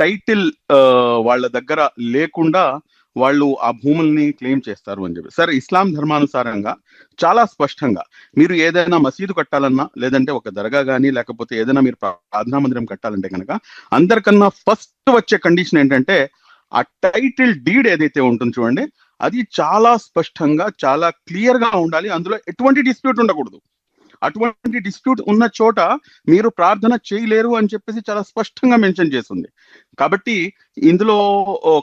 Title వాళ్ళ దగ్గర లేకుండా వాళ్ళు ఆ భూముల్ని క్లెయిమ్ చేస్తారు అని చెప్పి. సరే ఇస్లాం ధర్మానుసారంగా చాలా స్పష్టంగా మీరు ఏదైనా మసీదు కట్టాలన్నా లేదంటే ఒక దర్గా కానీ లేకపోతే ఏదైనా మీరు ప్రార్థనా మందిరం కట్టాలంటే కనుక అందరికన్నా ఫస్ట్ వచ్చే కండిషన్ ఏంటంటే ఆ టైటిల్ డీడ్ ఏదైతే ఉంటుంది చూడండి అది చాలా స్పష్టంగా చాలా క్లియర్గా ఉండాలి. అందులో ఎటువంటి డిస్ప్యూట్ ఉండకూడదు. అటువంటి డిస్ప్యూట్ ఉన్న చోట మీరు ప్రార్థన చేయలేరు అని చెప్పేసి చాలా స్పష్టంగా మెన్షన్ చేస్తుంది. కాబట్టి ఇందులో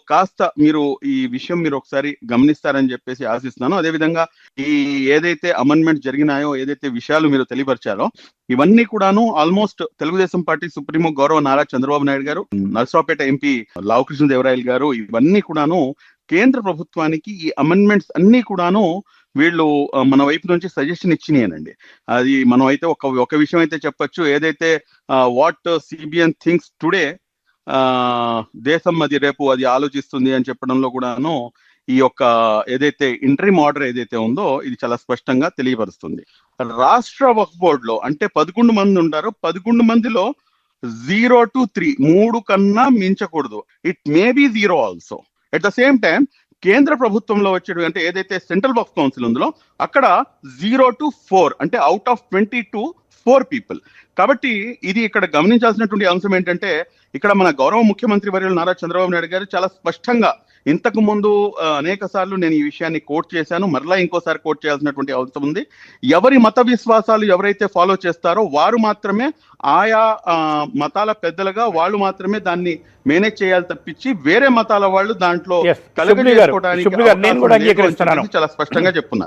కాస్త మీరు ఈ విషయం మీరు ఒకసారి గమనిస్తారని చెప్పేసి ఆశిస్తున్నాను. అదేవిధంగా ఈ ఏదైతే అమెండ్మెంట్ జరిగినాయో ఏదైతే విషయాలు మీరు తెలియపరిచారో ఇవన్నీ కూడాను ఆల్మోస్ట్ తెలుగుదేశం పార్టీ సుప్రీమో గౌరవ నారా చంద్రబాబు నాయుడు గారు నరసరావుపేట ఎంపీ లావకృష్ణ దేవరాయలు గారు ఇవన్నీ కూడాను కేంద్ర ప్రభుత్వానికి ఈ అమెండ్మెంట్స్ అన్ని కూడాను వీళ్ళు మన వైపు నుంచి సజెషన్ ఇచ్చినాయనండి. అది మనం అయితే ఒక ఒక విషయం అయితే చెప్పొచ్చు. ఏదైతే వాట్ సిబిఎన్ థింగ్స్ టుడే దేశం అది రేపు అది ఆలోచిస్తుంది అని చెప్పడంలో కూడాను ఈ యొక్క ఏదైతే ఇంటరీమ్ ఆర్డర్ ఏదైతే ఉందో ఇది చాలా స్పష్టంగా తెలియపరుస్తుంది. రాష్ట్ర వక్ఫ్ బోర్డులో అంటే పదకొండు మంది ఉంటారు. పదకొండు మందిలో జీరో టు త్రీ మూడు కన్నా మించకూడదు. It may be zero also at the same time కేంద్ర ప్రభుత్వంలో వచ్చేటు అంటే ఏదైతే సెంట్రల్ బాక్స్ కౌన్సిల్ ఉందో అక్కడ జీరో టు ఫోర్ అంటే out of twenty to four people కాబట్టి ఇది ఇక్కడ గమనించాల్సినటువంటి అంశం ఏంటంటే ఇక్కడ మన గౌరవ ముఖ్యమంత్రి వర్యులు నారా చంద్రబాబు నాయుడు గారు చాలా స్పష్టంగా ఇంతకు ముందు అనేక సార్లు నేను ఈ విషయాన్ని కోట్ చేశాను. మరలా ఇంకోసారి కోట్ చేయాల్సినటువంటి అవసరం ఉంది. ఎవరి మత విశ్వాసాలు ఎవరైతే ఫాలో చేస్తారో వారు మాత్రమే ఆయా మతాల పెద్దలుగా వాళ్ళు మాత్రమే దాన్ని మేనేజ్ చేయాలి తప్పించి వేరే మతాల వాళ్ళు దాంట్లో. చెప్పేసి చాలా స్పష్టంగా చెప్తున్నారు.